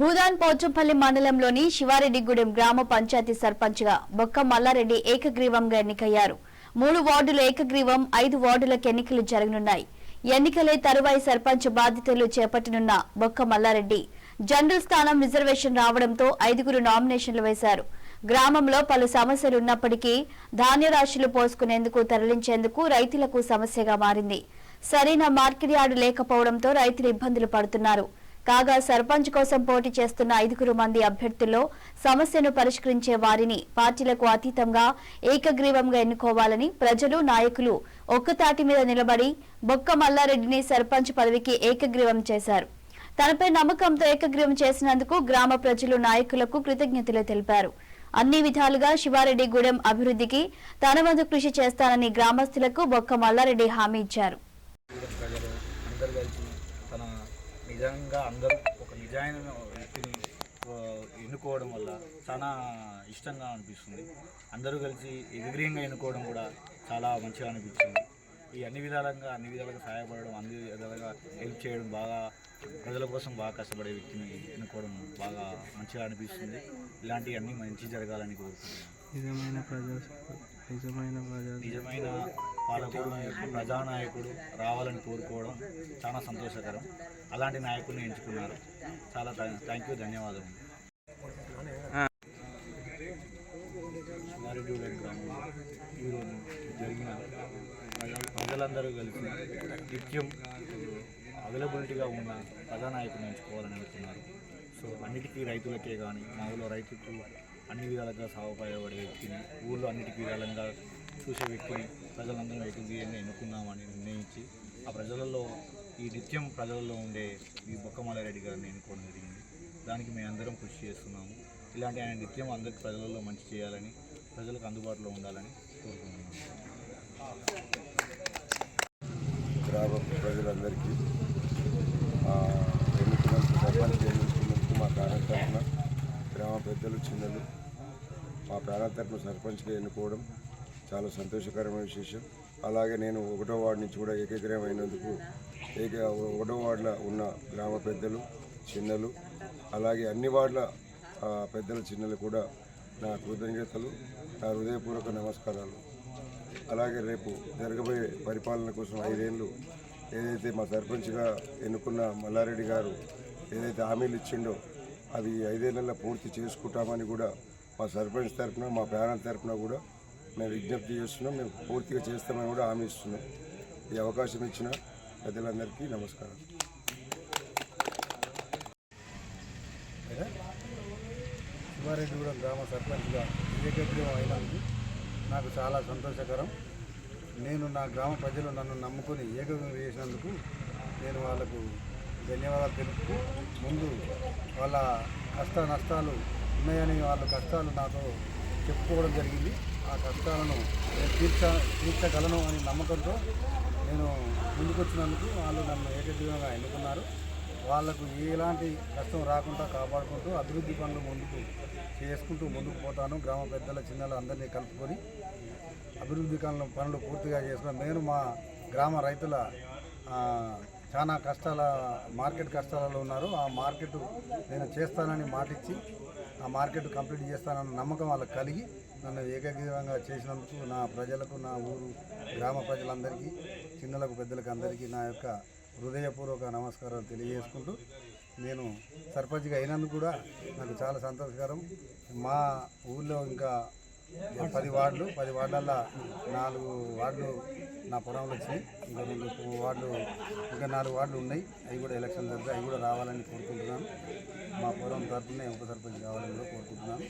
భూదాన్ పోచంపల్లి మండలంలోని శివారెడ్డిగూడెం గ్రామ పంచాయతీ సర్పంచ్గా బొక్క మల్లారెడ్డి ఏకగ్రీవంగా ఎన్నికయ్యారు. మూడు వార్డులు ఏకగ్రీవం ఐదు వార్డులకు ఎన్నికలు జరగనున్నాయి. ఎన్నికలే తరువాయి సర్పంచ్ బాధ్యతలు చేపట్టనున్న బొక్క మల్లారెడ్డి జనరల్ స్థానం రిజర్వేషన్ రావడంతో ఐదుగురు నామినేషన్లు వేశారు. గ్రామంలో పలు సమస్యలు ఉన్నప్పటికీ ధాన్య రాశులు పోసుకునేందుకు తరలించేందుకు రైతులకు సమస్యగా మారింది. సరైన మార్కెట్ యార్డు లేకపోవడంతో రైతులు ఇబ్బందులు పడుతున్నారు. కాగా సర్పంచ్ కోసం పోటీ చేస్తున్న ఐదుగురు మంది అభ్యర్థుల్లో సమస్యను పరిష్కరించే వారిని పార్టీలకు అతీతంగా ఏకగ్రీవంగా ఎన్నుకోవాలని ప్రజలు నాయకులు ఒక్కతాటి మీద నిలబడి బొక్క మల్లారెడ్డిని సర్పంచ్ పదవికి ఏకగ్రీవం చేశారు. తనపై నమ్మకంతో ఏకగ్రీవం చేసినందుకు గ్రామ ప్రజలు నాయకులకు కృతజ్ఞతలు తెలిపారు. అన్ని విధాలుగా శివారెడ్డిగూడెం అభివృద్ధికి తన వంతు కృషి చేస్తానని గ్రామస్తులకు బొక్క మల్లారెడ్డి హామీ ఇచ్చారు. నిజంగా అందరూ ఒక నిజమైన వ్యక్తిని ఎన్నుకోవడం వల్ల చాలా ఇష్టంగా అనిపిస్తుంది. అందరూ కలిసి ఎగ్రీయంగా ఎన్నుకోవడం కూడా చాలా మంచిగా అనిపించింది ఈ అన్ని విధాలుగా అన్ని విధాలుగా సహాయపడడం అన్ని విధాలుగా హెల్ప్ చేయడం బాగా ప్రజల కోసం బాగా కష్టపడే వ్యక్తిని ఎన్నుకోవడం బాగా మంచిగా అనిపిస్తుంది. ఇలాంటివన్నీ మంచి జరగాలని కోరుకుంటున్నాను. నిజమైన ప్రజా నిజమైన నిజమైన పాలకుడు ప్రజానాయకుడు రావాలని కోరుకోవడం చాలా సంతోషకరం. అలాంటి నాయకుడిని ఎంచుకున్నారు. చాలా థ్యాంక్ యూ ధన్యవాదాలు గ్రామంలో ఈరోజు జరిగిన ప్రజలందరూ కలిసి నిత్యం అవైలబిలిటీగా ఉన్న ప్రజానాయకుడిని ఎంచుకోవాలని అనుకున్నారు సో అన్నిటికీ రైతులకే కానీ మా ఊళ్ళో రైతుకు అన్ని విధాలుగా సహాయపడే వ్యక్తిని ఊళ్ళో అన్నిటికి విధాలంగా చూసే వ్యక్తిని ప్రజలందరూ వ్యక్తి ఎన్నుకున్నామని నిర్ణయించి ఆ ప్రజలలో ఈ నిత్యం ప్రజలలో ఉండే ఈ బొక్కమల్లారెడ్డి గారిని ఎన్నుకోవడం జరిగింది. దానికి మేము అందరం కృషి చేస్తున్నాము. ఇలాంటి ఆయన నిత్యం అందరికి ప్రజలలో మంచి చేయాలని ప్రజలకు అందుబాటులో ఉండాలని కోరుకుంటున్నాము. గ్రామ ప్రజలందరికీ ఎన్నుకున్నందుకు సర్పంచ్ ఎన్నుకున్నందుకు మా ప్రాణ గ్రామ పెద్దలు చిన్నలు మా ప్రాణ తరపున సర్పంచ్గా ఎన్నుకోవడం చాలా సంతోషకరమైన విశేషం. అలాగే నేను ఒకటో వార్డు నుంచి కూడా ఏకగ్రహం అయినందుకు ఏక ఒకటో వార్డులో ఉన్న గ్రామ పెద్దలు చిన్నలు అలాగే అన్ని వార్డుల పెద్దల పెద్దలు చిన్నలు కూడా నా కృతజ్ఞతలు నా హృదయపూర్వక నమస్కారాలు. అలాగే రేపు జరగబోయే పరిపాలన కోసం ఐదేళ్ళు ఏదైతే మా సర్పంచ్గా ఎన్నుకున్న మల్లారెడ్డి గారు ఏదైతే హామీలు ఇచ్చిండో అవి ఐదేళ్ళలో పూర్తి చేసుకుంటామని కూడా మా సర్పంచ్ తరఫున మా పేరెంట్ తరఫున కూడా మేము విజ్ఞప్తి చేస్తున్నాం. మేము పూర్తిగా చేస్తామని కూడా హామీ ఇస్తున్నాం. ఈ అవకాశం ఇచ్చిన పెద్దలందరికీ నమస్కారం. శివారెడ్డిగూడెం గ్రామ సర్పంచ్గా ఏకగ్రీవం అయినందుకు నాకు చాలా సంతోషకరం. నేను నా గ్రామ ప్రజలు నన్ను నమ్ముకొని ఏకగ్రీవం చేసినందుకు నేను వాళ్ళకు ధన్యవాదాలు తెలుపుతూ ముందు వాళ్ళ కష్ట నష్టాలు ఉన్నాయని వాళ్ళ కష్టాలు నాతో చెప్పుకోవడం జరిగింది. ఆ కష్టాలను నేను తీర్చ తీర్చగలను అని నమ్మకంతో నేను ముందుకొచ్చినందుకు వాళ్ళు నన్ను ఏకగ్రీవంగా ఎన్నుకున్నారు. వాళ్ళకు ఎలాంటి కష్టం రాకుండా కాపాడుకుంటూ అభివృద్ధి పనులు ముందుకు చేసుకుంటూ ముందుకు పోతాను. గ్రామ పెద్దల చిన్నలు అందరినీ కలుపుకొని అభివృద్ధి పనులు పనులు పూర్తిగా చేసుకుని నేను మా గ్రామ రైతుల చాలా కష్టాల మార్కెట్ కష్టాలలో ఉన్నారు. ఆ మార్కెట్ నేను చేస్తానని మాటిచ్చి ఆ మార్కెట్ కంప్లీట్ చేస్తానన్న నమ్మకం వాళ్ళకి కలిగి నన్ను ఏకగ్రీవంగా చేసినందుకు నా ప్రజలకు నా ఊరు గ్రామ ప్రజలందరికీ చిన్నలకు పెద్దలకు అందరికీ నా యొక్క హృదయపూర్వక నమస్కారాలు తెలియజేసుకుంటూ నేను సర్పంచ్గా అయినందుకు కూడా నాకు చాలా సంతోషకరం. మా ఊళ్ళో ఇంకా పది వార్డులు పది వార్డులల్లో నాలుగు వార్డులు నా పొలంలో వచ్చినాయి. ఇంకా రెండు వార్డులు ఇంకా నాలుగు వార్డులు ఉన్నాయి. అవి కూడా ఎలక్షన్ జరిగితే అవి కూడా రావాలని కోరుకుంటున్నాను. మా పొలం తరఫున ఉప సర్పంచ్ కావాలని కూడా కోరుకుంటున్నాను.